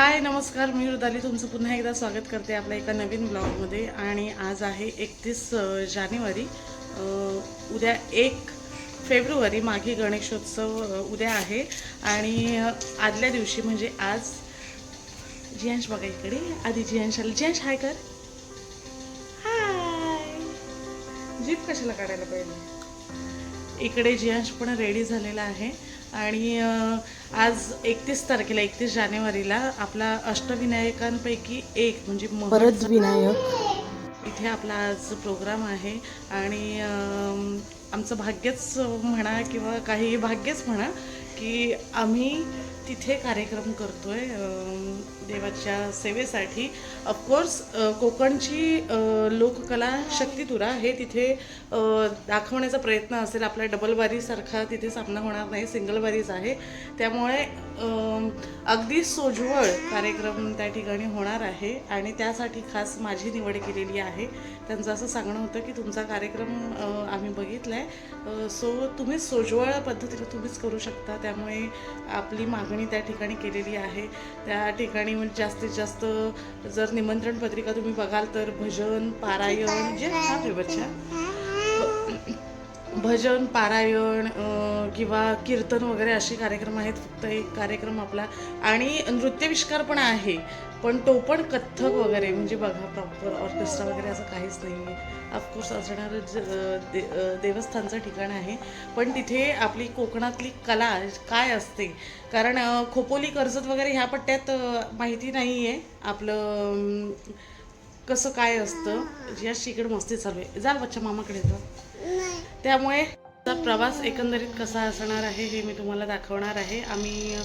हाय नमस्कार मी रुदाली. तुमचं पुन्हा एकदा स्वागत करते आपल्या एका नवीन ब्लॉगमध्ये. आणि आज आहे एकतीस जानेवारी. उद्या एक फेब्रुवारी. माघी गणेशोत्सव उद्या आहे. आणि आदल्या दिवशी म्हणजे आज जियांश बघा इकडे. आधी जियांश आला. जियांश हाय कर. हाय. जीप कशाला काढायला पाहिजे? इकडे जियांश पण रेडी झालेला आहे. आणि आज एकतीस तारखेला एकतीस जानेवारीला आपला अष्टविनायकांपैकी एक म्हणजे परत विनायक. इथे आपला आज प्रोग्राम आहे. आणि आमचं भाग्यच म्हणा किंवा काही भाग्यच म्हणा की आम्ही तिथे कार्यक्रम करतो आहे देवाच्या सेवेसाठी. ऑफकोर्स कोकणची लोककला शक्तितुरा हे तिथे दाखवण्याचा प्रयत्न असेल. आपल्या डबल वारीसारखा तिथे सामना होणार नाही सिंगल वारीज आहे. त्यामुळे अगदी सोज्वळ कार्यक्रम त्या ठिकाणी होणार आहे आणि त्यासाठी खास माझी निवड केलेली आहे. त्यांचं असं सांगणं होतं की तुमचा कार्यक्रम आम्ही बघितला आहे सो तुम्ही सोज्वळ पद्धतीने तुम्हीच करू शकता. त्यामुळे आपली मागणी त्या ठिकाणी केलेली आहे. त्या ठिकाणी म्हणजे जास्तीत जास्त जर निमंत्रण पत्रिका तुम्ही बघाल तर भजन पारायण जे हा फेवरच्या भजन पारायण किंवा कीर्तन वगैरे असे कार्यक्रम आहेत. फक्त एक कार्यक्रम आपला. आणि नृत्यविष्कार पण आहे. पण तो पण कथ्थक वगैरे म्हणजे बघा प्रॉपर ऑर्केस्ट्रा वगैरे असं काहीच नाही आहे ऑफकोर्स असणारं ज दे देवस्थानचं ठिकाण आहे. पण तिथे आपली कोकणातली कला काय असते? कारण खोपोली कर्जत वगैरे ह्या पट्ट्यात माहिती नाही आहे आपलं कसं काय असतं? या शिकड मस्ती चालू आहे. जा बच्चा मामाकडे जा. त्यामुळे प्रवास एकंदरीत कसा असणार आहे हे मी तुम्हाला दाखवणार आहे. आम्ही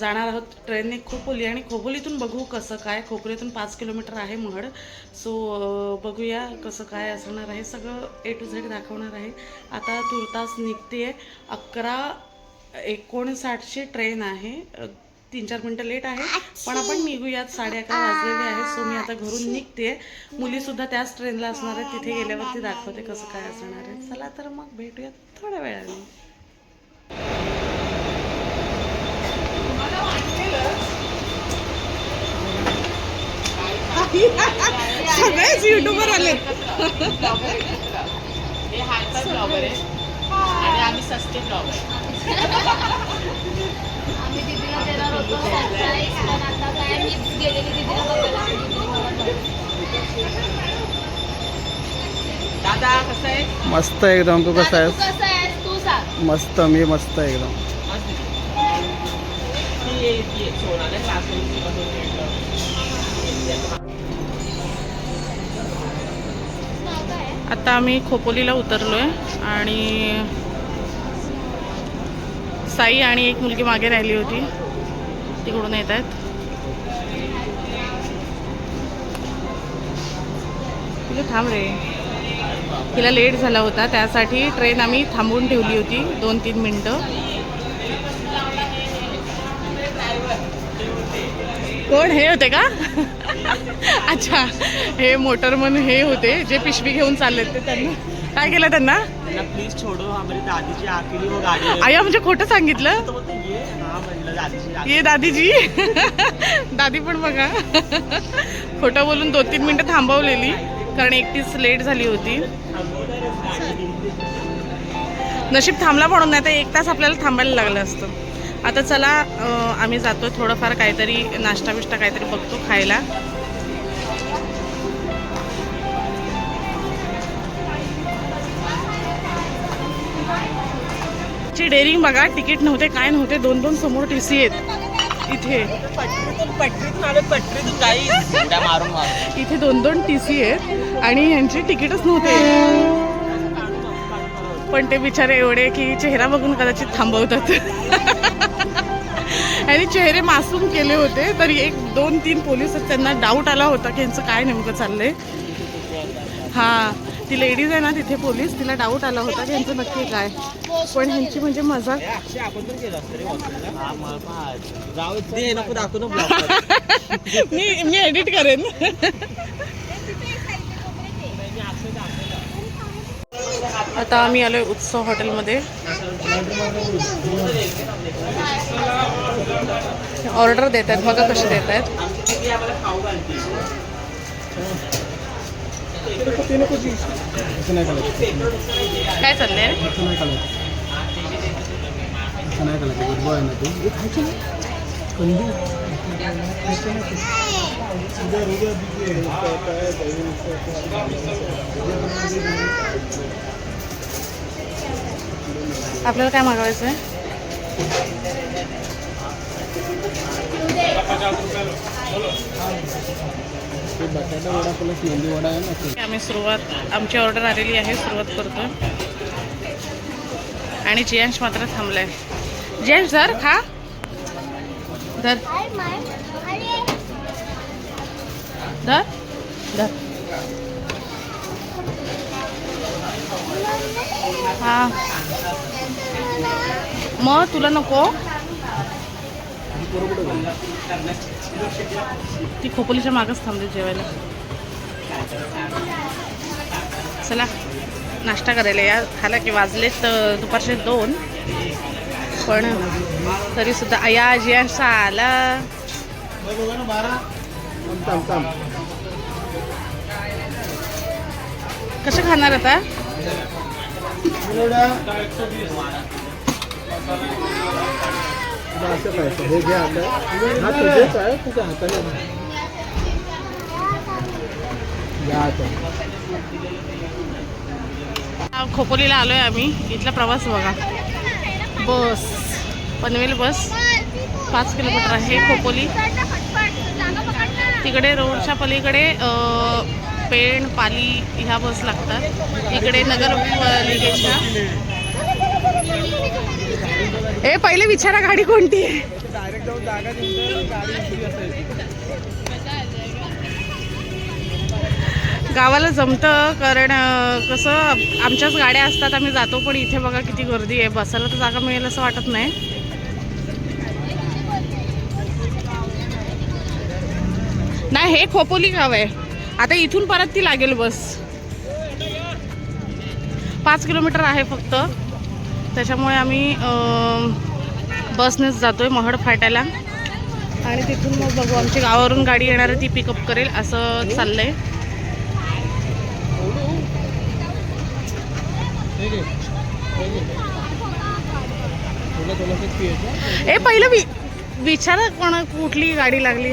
जाणार आहोत ट्रेनने खोपोली आणि खोपोलीतून बघू कसं काय. खोपोलीतून पाच किलोमीटर आहे महड. सो बघूया कसं काय असणार आहे. सगळं ए टू झेड दाखवणार आहे. आता तुर्तास निघते अकरा एकोणसाठची ट्रेन आहे. तीन चार मिनटं लेट आहे पण आपण निघूयात. साडे अकरा वाजलेले आहे सो मी आता घरून निघते मुली सुद्धा त्याच ट्रेनला असणार आहे तिथे गेल्यावरती दाखवते कसं काय असणार आहे. चला तर मग भेटूयात थोड्या वेळाने. सगळेच युट्यूबर आले. हे हायपर ब्लॉगर आहे. आणि आम्ही सस्ते ब्लॉगर आम्ही दीदीला देणार होतो. सरप्राईज पण आता काय मीच गेलेली दीदीला बघायला दादा कसं आहे? मस्त एकदम. तू कसा दादा, तू आहेस? कसा आहेस? तू सांग. मस्त मी मस्त एकदम. मस्त. आहे. ती ये. ये सोनाने क्लासरूमची नाव काय आहे? आता आम्ही खोपोलीला उतरलोय आणि साई आणि एक मुलगी मागे राहिली होती. तिकडून येत आहेत. तिला थांब रे. तिला लेट झाला होता. त्यासाठी ट्रेन आम्ही थांबवून ठेवली होती. दोन तीन मिनटं. कोण? हे होते का? अच्छा. हे मोटरमन हे होते. जे पिशवी घेऊन चालले ते त्यांना. काय केलं त्यांना? त्यांना प्लीज छोडो हा मेरी दादीची आखिरी वो गाडी. है. आया म्हणजे खोटं सांगितलं. तो बोलते ये हा म्हणलं दादीची आखिरी. ये दादीजी. दादी पण बघा. खोटं बोलून दोन तीन मिनटं थांबवलेली कारण एकटीच लेट झाली होती. नशीब थांबला म्हणून नाही तर एक तास आपल्याला थांबायला लागलं असतं. आता चला अं, आम्ही जातो थोडंफार काहीतरी नाश्ता बिष्टा काहीतरी बघतो खायला. ची डेअरिंग बघा तिकीट नव्हते काय नव्हते दोन दोन समोर टी सी आहेत. इथे. काही इथे दोन दोन टी सी आहेत आणि यांची तिकीटच नव्हते. पण ते बिचारे एवढे की चेहरा बघून कदाचित थांबवतात. आणि चेहरे मासूम केले होते तरी एक दोन तीन पोलीस त्यांना डाऊट आला होता की यांचं काय नेमकं चाललंय. हा. ती लेडीज आहे ना तिथे पोलीस तिला डाऊट आला होता की यांचं नक्की काय. पण ह्यांची म्हणजे हा ब्लॉग मी मी एडिट करेन. आता आम्ही आलोय उत्सव हॉटेलमध्ये. ऑर्डर देत आहेत बघा कशी देत आहेत काय चाललंय? गुड बॉय ना तू आपल्याला काय मागवायचं आहे बटाटा वडा प्लस मेंदू वडा आहे ना आम्ही सुरुवात आमची ऑर्डर आलेली आहे सुरुवात करतो. आणि जियांश मात्र थांबलाय. जियांश धर खा. धर. धर. धर. हा. मग तुला नको. ती खोपोलीच्या मागच थांबते जेवायला. चला नाश्ता करायला या. खाला की वाजलेत दुपारचे दोन. पण तरी सुद्धा या जियांशा आला. कसं खाणार आता? तुला असं खायचं हे आता. हा तुझेच आहे तुझ्या हाताने घ्या आता. खोपोलीला आलोय आम्ही. इथला प्रवास बघा. बस. पनवेल बस. पाच किलोमीटर आहे खोपोली. तिकडे रोडच्या पलीकडे पेण पाली ह्या बस लागतात. इकडे नगरपालिकेच्या. ए पहिले विचारा गाडी कोणती आहे. गावाला जमतं कारण कसं आमच्याच गाड्या असतात आम्ही जातो पण इथे बघा किती गर्दी आहे. बसायला तर जागा मिळेल असं वाटत नाही. नाही हे खोपोली गाव आहे. आता इथून परत ती लागेल बस. पाच किलोमीटर आहे फक्त. त्याच्यामुळे आम्ही बसनेच जातो आहे महड फाट्याला. आणि तिथून मग बघू आमची गावावरून गाडी येणार आहे ती पिकअप करेल असं चाललं आहे हे ए पहिलं वि विचारा कोणा कुठली गाडी लागली.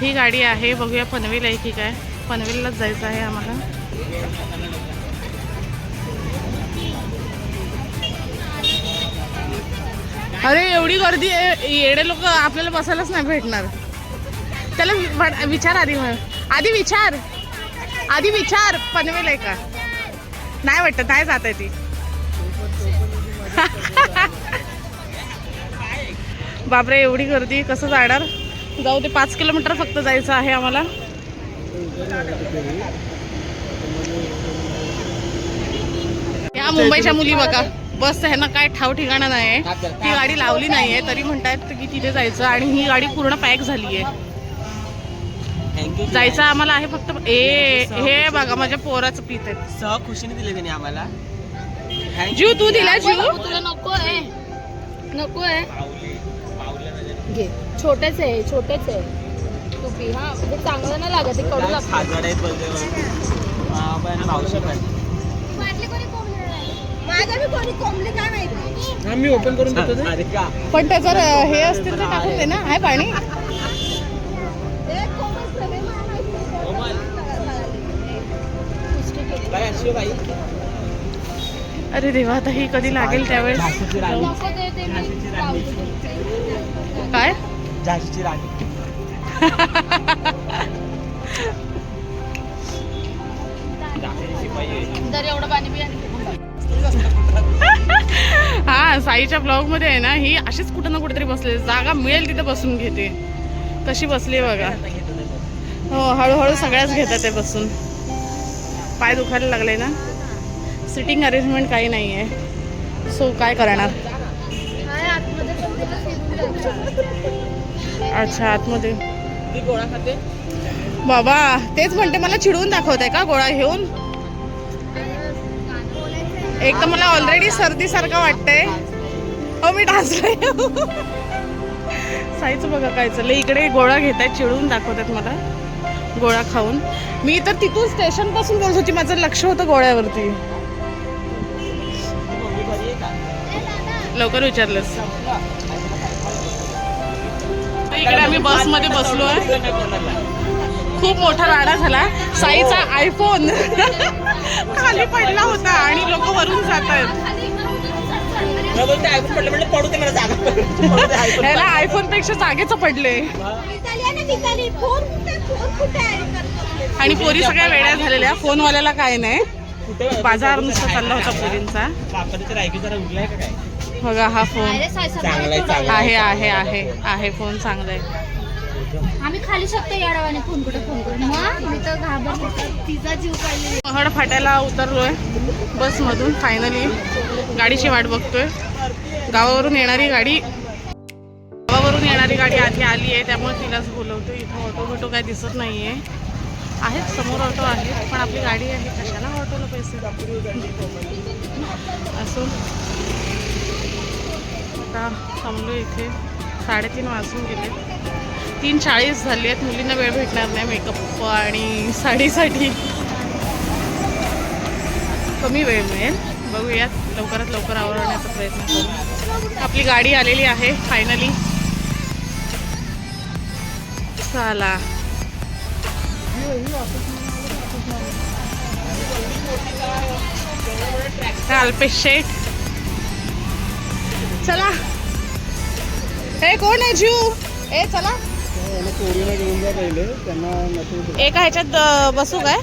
ही गाडी आहे बघूया पनवेल आहे की काय. पनवेललाच जायचं आहे आम्हाला. अरे एवढी गर्दी आहे. येडे लोक आपल्याला बसायलाच नाही भेटणार. त्याला वि- विचार आधी म्हण. आधी विचार. आधी विचार. पनवेल आहे का? नाही वाटत नाही जात आहे ती. बापरे एवढी गर्दी. कसं जाणार? जाऊ ते पाच किलोमीटर फक्त जायचं आहे आम्हाला. या मुंबईच्या मुली बघा. बस ह्यांना काय ठाव ठिकाणा नाही आहे ती गाडी लावली नाहीये तरी म्हणतायत की तिथे जायचं आणि ही गाडी पूर्ण पॅक झाली आहे थँक्यू जायचं आम्हाला आहे फक्त ए हे बघा माझ्या पोराचं पीत आहेत सह खुशीने दिले त्यांनी आम्हाला? जीव. तू दिला जीव? तुला नको आहे. नको आहे. घे. छोटेच आहे छोटेच आहे. तू पी हा. म्हणजे चांगलं नाही लागत कडू लागतं. हा, हा मी ओपन करून देतो ते. पण त्याचं र- हे असतील तर टाकून दे ना. आहे. पाणी अरे देवा आता ही कधी लागेल त्यावेळेस? झाशीची राणी. नको ते ते मी झाशीची राणी. काय? झाशीची राणी. जर एवढं पाणी बी आणि हा साईच्या ब्लॉगमध्ये आहे ना ही अशीच कुठं ना कुठेतरी बसले जागा मिळेल तिथे बसून घेते. कशी बसली बघा. हो हळूहळू सगळ्याच घेतात ते बसून. पाय दुखायला लागले ना. सिटिंग अरेंजमेंट काही नाही आहे. सो काय करणार? अच्छा आतमध्ये. बाबा तेच म्हणते मला चिडवून दाखवत का गोळा घेऊन? एक तर मला ऑलरेडी सर्दी सारखं वाटतंय. हो मी डान्सला येऊ साईचं बघा काय चाललं इकडे गोळा घेत आहेत चिडून दाखवतात मला. गोळा खाऊन. मी तर तिथून स्टेशनपासून बोलत होती माझं लक्ष होतं गोळ्यावरती. लवकर विचारलंस. इकडे आम्ही बसमध्ये आहे खूप मोठा राडा झाला. साईचा आयफोन खाली पडला होता आणि लोक वरून जात आहेत. iPhone याला आयफोनपेक्षा जागेच पडले. आणि पोरी सगळ्या वेळ्या झालेल्या. फोनवाल्याला काय नाही. बाजार नुसता चालला होता पोरींचा. बापाने तर ऐकू जरा उरलाय का काय? बघा हा फोन. आहे आहे आहे. आहे फोन चांगला आहे आम्ही खाली शकतो या डावाने. फोन कुठे फोन करून मग मी तर घाबरले. तिचा जीव काढले पहाड फाट्याला उतरलोय बसमधून फायनली गाडीची वाट बघतोय. गावावरून येणारी गाडी गावावरून येणारी गाडी आधी आली आहे त्यामुळे तिलाच बोलवतो इथं ऑटो बिटो काय दिसत नाही आहे आहेत समोर ऑटो आहेत पण आपली गाडी आहे. कशाला ऑटोला पैसे? असून आता थांबलो इथे. साडेतीन वाजून गेले. तीन चाळीस झाली आहेत. मुलींना वेळ भेटणार नाही मेकअप आणि साडीसाठी. कमी वेळ मिळेल. बघूयात. लवकरात लवकर आवरण्याचा प्रयत्न करू. आपली गाडी आलेली आहे फायनली चला. अल्पेश शेठ. चला. हे कोण आहे जीव? ए चला. यांना पोरीला घेऊन जा पहिले. त्यांना नसेल एका ह्याच्यात बसू काय?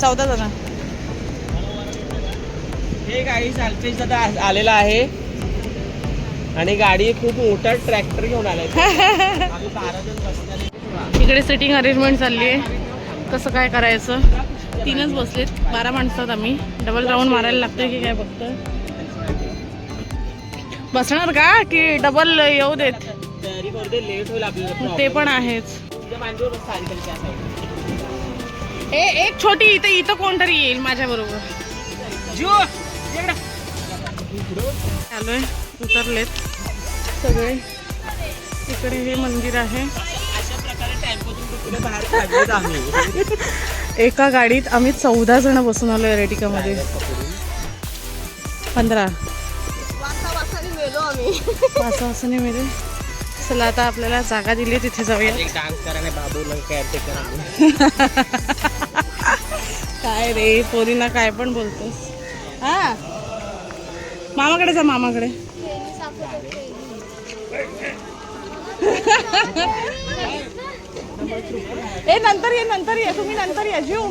चौदा जण. हे गाडी चालतेच आता आलेला आहे. आणि गाडी खूप मोठा ट्रॅक्टर घेऊन आलाय. इकडे सिटिंग अरेंजमेंट चालली आहे. कसं काय करायचं? तीनच बसलेत. बारा माणसात आम्ही. डबल राऊंड मारायला लागतोय की काय बघतोय? बसणार का? की डबल येऊ देत? तयारी करू दे लेट होईल आपल्याला ते पण आहेच. ए एक छोटी इथं इथं कोणतरी येईल माझ्या बरोबर. जीव आलोय उतरलेत. सगळे. इकडे हे मंदिर आहे. एका गाडीत आम्ही चौदा जण बसून आलो एरेटिकामध्ये. पंधरा. पाच वाजताने मिळेल चला आता आपल्याला जागा दिली तिथे जाऊया. डान्स बाबूला केअरटेकर काय रे पोरींना काय पण बोलतोस. हा? मामाकडे जा मामाकडे. ए नंतर ये नंतर ये. तुम्ही नंतर या जीव.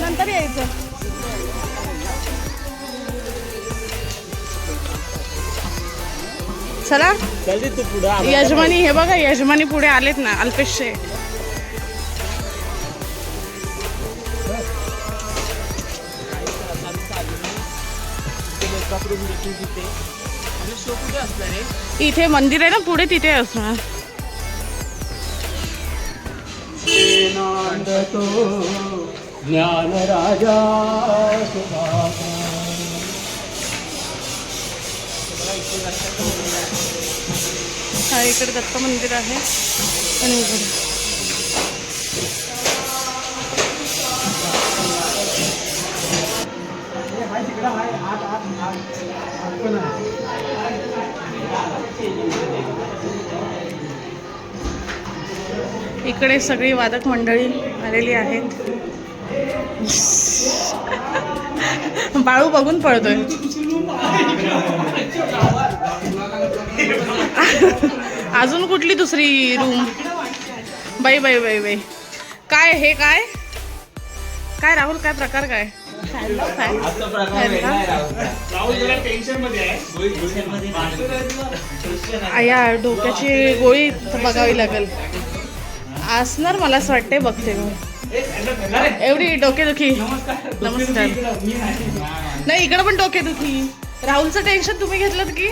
नंतर यायचं चला. यजमानी हे बघा यजमानी पुढे आलेत ना अल्पेश इथे मंदिर आहे ना पुढे तिथे असणार. ज्ञान राजा हा इकडे दत्त मंदिर आहे. आणि इकडे. इकडे सगळी वादक मंडळी आलेली आहेत. बाळू बघून पळतोय. अजून कुठली दुसरी रूम बाई बाई बाई बाई. काय हे काय? काय राहुल काय प्रकार काय? काय? आया डोक्याची गोळी बघावी लागेल. असणार मला असं वाटतंय बघते मी. एवढी डोकेदुखी नमस्कार. नाही इकडं पण डोकेदुखी राहुलचं टेन्शन तुम्ही घेतलं की?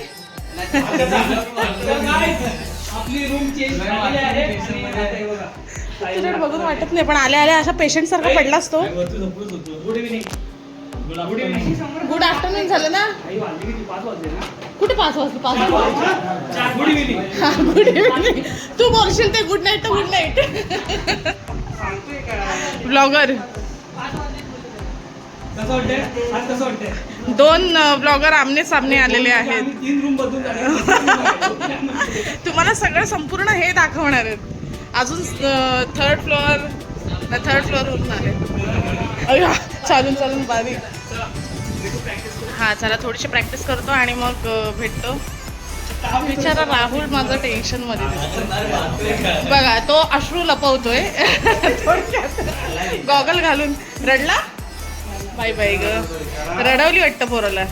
तुझ्याकडे बघून वाटत नाही पण आल्या आल्या अशा पेशंट सारखा पडलास तो गुड आफ्टरनून झालं ना? कुठे पाच वाजले? पाच गुड इव्हनिंग तू बोलशील ते गुड नाईट तर गुड नाईट ब्लॉगर दोन ब्लॉगर आमने सामने आलेले आहेत. तुम्हाला सगळं संपूर्ण हे दाखवणार आहेत. अजून थर्ड फ्लोअर थर्ड फ्लोअरवरून आले अय्या, चालून चालून बारीक हा चला थोडीशी प्रॅक्टिस करतो आणि मग भेटतो. बिचारा राहुल माझा टेन्शनमध्ये. बघा तो अश्रू लपवतोय. गॉगल घालून. रडला? बाय बाय ग. रडवली वाटतं पोराला.